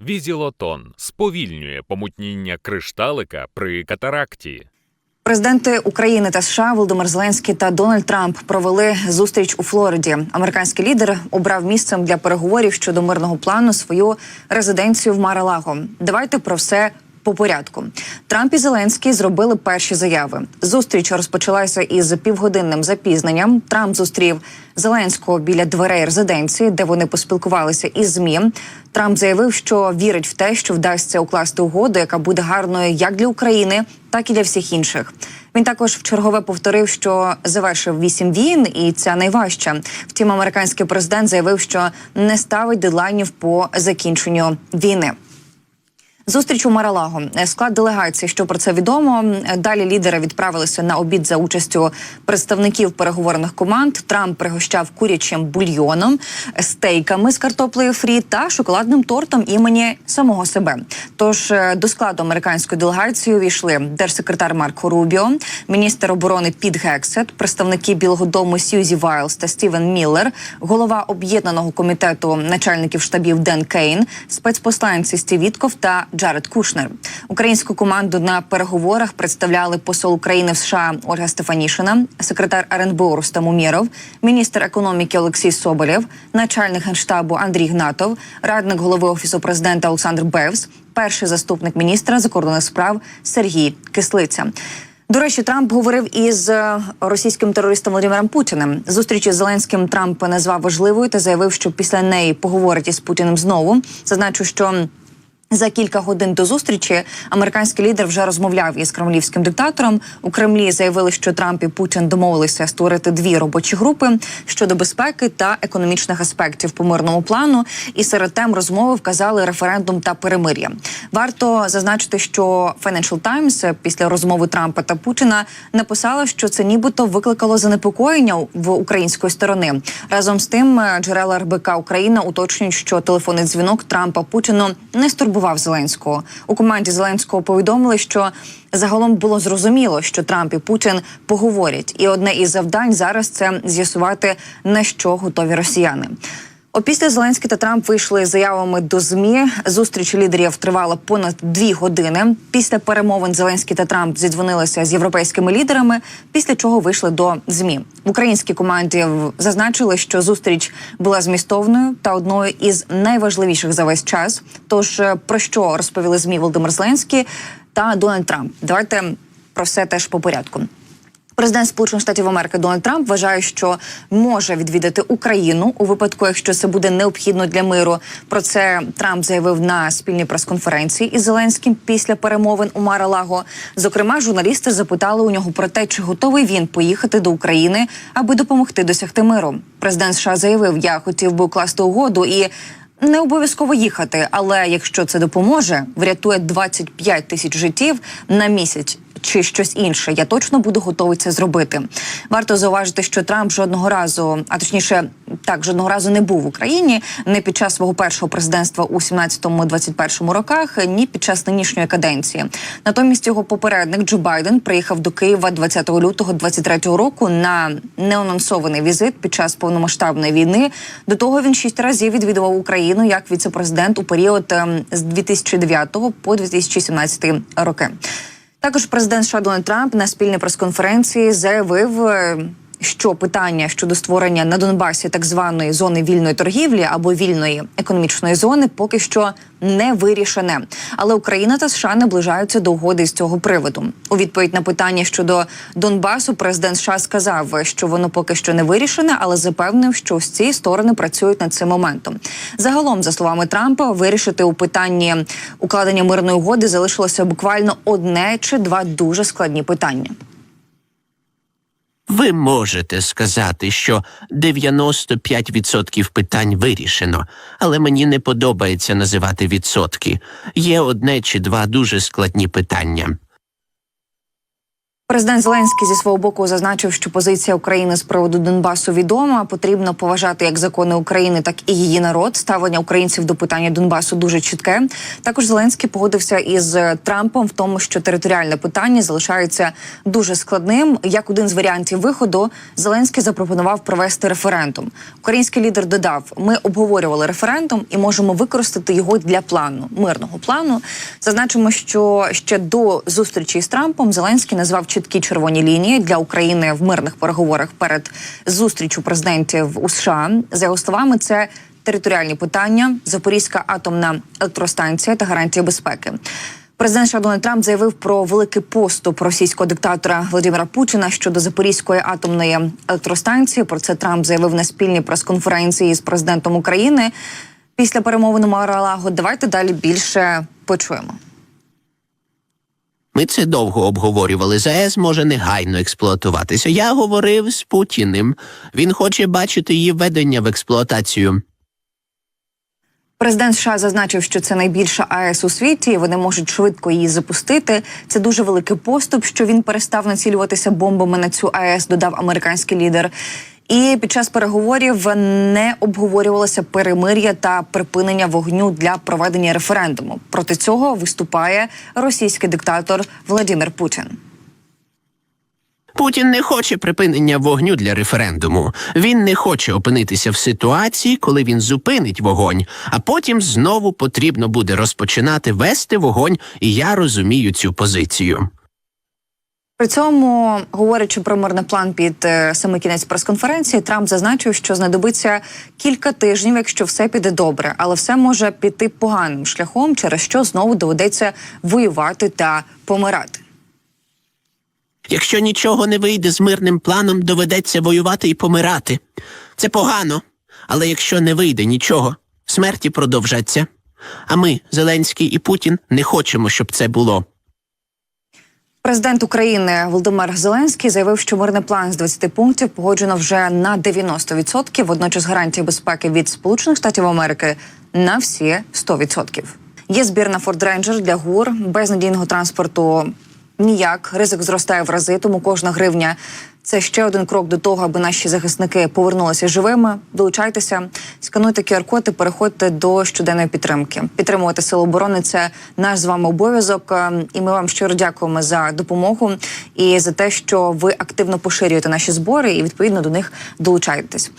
Візілотон сповільнює помутніння кришталика при катаракті. Президенти України та США Володимир Зеленський та Дональд Трамп провели зустріч у Флориді. Американський лідер обрав місцем для переговорів щодо мирного плану свою резиденцію в Маралаго. Давайте про все. По порядку Трамп і Зеленський зробили перші заяви. Зустріч розпочалася із півгодинним запізненням. Трамп зустрів Зеленського біля дверей резиденції, де вони поспілкувалися із змі. Трамп заявив, що вірить в те, що вдасться укласти угоду, яка буде гарною як для України, так і для всіх інших. Він також вчергове повторив, що завершив вісім війн, і ця найважча. Втім, американський президент заявив, що не ставить дедлайнів по закінченню війни. Зустріч у Маралаго склад делегації, що про це відомо. Далі лідери відправилися на обід за участю представників переговорних команд. Трамп пригощав курячим бульйоном, стейками з картоплею фрі та шоколадним тортом імені самого себе. Тож е, до складу американської делегації увійшли держсекретар Марко Рубіо, міністр оборони Піт Гексет, представники Білого Дому Сьюзі Вайлз та Стівен Міллер, голова об'єднаного комітету начальників штабів Ден Кейн, спецпосланці Стів Вітков та Джаред Кушнер. Українську команду на переговорах представляли посол України в США Ольга Стефанішина, секретар РНБО Рустам Умєров, міністр економіки Олексій Соболєв, начальник генштабу Андрій Гнатов, радник голови офісу президента Олександр Бевс, перший заступник міністра закордонних справ Сергій Кислиця. До речі, Трамп говорив із е, російським терористом Володимиром Путіним. Зустріч із Зеленським Трамп назвав важливою та заявив, що після неї поговорить із Путіним знову. Зазначу, що за кілька годин до зустрічі американський лідер вже розмовляв із кремлівським диктатором. У Кремлі заявили, що Трамп і Путін домовилися створити дві робочі групи щодо безпеки та економічних аспектів по мирному плану. І серед тем розмови вказали референдум та перемир'я. Варто зазначити, що Financial Times після розмови Трампа та Путіна написала, що це нібито викликало занепокоєння в української сторони. Разом з тим, джерела РБК Україна уточнюють, що телефонний дзвінок Трампа Путіну не стурбував Зеленського. У команді Зеленського повідомили, що загалом було зрозуміло, що Трамп і Путін поговорять, і одне із завдань зараз це з'ясувати на що готові росіяни. Опісля Зеленський та Трамп вийшли заявами до змі. Зустріч лідерів тривала понад дві години. Після перемовин Зеленський та Трамп зідзвонилися з європейськими лідерами. Після чого вийшли до змі. В українській команді зазначили, що зустріч була змістовною та одною із найважливіших за весь час. Тож е, про що розповіли змі Володимир Зеленський та Дональд Трамп? Давайте про все теж по порядку. Президент Сполучених Штатів Америки Дональд Трамп вважає, що може відвідати Україну у випадку, якщо це буде необхідно для миру. Про це Трамп заявив на спільній прес-конференції із Зеленським після перемовин у Маралаго. Зокрема, журналісти запитали у нього про те, чи готовий він поїхати до України, аби допомогти досягти миру. Президент США заявив: Я хотів би укласти угоду і. Не обов'язково їхати, але якщо це допоможе, врятує 25 тисяч життів на місяць чи щось інше. Я точно буду готовий це зробити. Варто зауважити, що Трамп жодного разу, а точніше, так жодного разу не був в Україні не під час свого першого президентства у 17-21 роках, ні під час нинішньої каденції. Натомість його попередник Джо Байден приїхав до Києва 20 лютого 23 року на неанонсований візит під час повномасштабної війни. До того він шість разів відвідував Україну як віцепрезидент у період ем, з 2009 по 2017 роки. Також президент США Дональд Трамп на спільній прес-конференції заявив. Що питання щодо створення на Донбасі так званої зони вільної торгівлі або вільної економічної зони поки що не вирішене, але Україна та США наближаються до угоди з цього приводу. У відповідь на питання щодо Донбасу, президент США сказав, що воно поки що не вирішене, але запевнив, що ось ці сторони працюють над цим моментом. Загалом, за словами Трампа, вирішити у питанні укладення мирної угоди залишилося буквально одне чи два дуже складні питання. Ви можете сказати, що 95% питань вирішено, але мені не подобається називати відсотки. Є одне чи два дуже складні питання. Президент Зеленський зі свого боку зазначив, що позиція України з приводу Донбасу відома. Потрібно поважати як закони України, так і її народ. Ставлення українців до питання Донбасу дуже чітке. Також Зеленський погодився із Трампом в тому, що територіальне питання залишається дуже складним. Як один з варіантів виходу, Зеленський запропонував провести референдум. Український лідер додав: ми обговорювали референдум і можемо використати його для плану мирного плану. Зазначимо, що ще до зустрічі з Трампом Зеленський назвав чіткі червоні лінії для України в мирних переговорах перед зустрічю президентів у США. За його словами, це територіальні питання, Запорізька атомна електростанція та гарантії безпеки. Президент США Трамп заявив про великий поступ російського диктатора Володимира Путіна щодо Запорізької атомної електростанції. Про це Трамп заявив на спільній прес-конференції з президентом України після перемовин Mar-a-Lago. Давайте далі більше почуємо. Ми це довго обговорювали. ЗАЕС може негайно експлуатуватися. Я говорив з Путіним. Він хоче бачити її введення в експлуатацію. Президент США зазначив, що це найбільша АЕС у світі. і Вони можуть швидко її запустити. Це дуже великий поступ, що він перестав націлюватися бомбами на цю АЕС. Додав американський лідер. І під час переговорів не обговорювалося перемир'я та припинення вогню для проведення референдуму. Проти цього виступає російський диктатор Владимир Путін. Путін не хоче припинення вогню для референдуму. Він не хоче опинитися в ситуації, коли він зупинить вогонь, а потім знову потрібно буде розпочинати вести вогонь, і я розумію цю позицію. При цьому, говорячи про мирний план під е, саме кінець прес-конференції, Трамп зазначив, що знадобиться кілька тижнів, якщо все піде добре, але все може піти поганим шляхом, через що знову доведеться воювати та помирати. Якщо нічого не вийде з мирним планом, доведеться воювати і помирати. Це погано. Але якщо не вийде нічого, смерті продовжаться. А ми, Зеленський і Путін, не хочемо, щоб це було. Президент України Володимир Зеленський заявив, що мирний план з 20 пунктів погоджено вже на 90%, Водночас гарантії безпеки від Сполучених Штатів Америки на всі 100%. Є збірна Форд Ranger для гур без надійного транспорту. Ніяк ризик зростає в рази, тому кожна гривня це ще один крок до того, аби наші захисники повернулися живими. Долучайтеся, скануйте QR-код і переходьте до щоденної підтримки. Підтримувати силу оборони це наш з вами обов'язок. Ем, І ми вам щиро дякуємо за допомогу і за те, що ви активно поширюєте наші збори і відповідно до них долучаєтесь.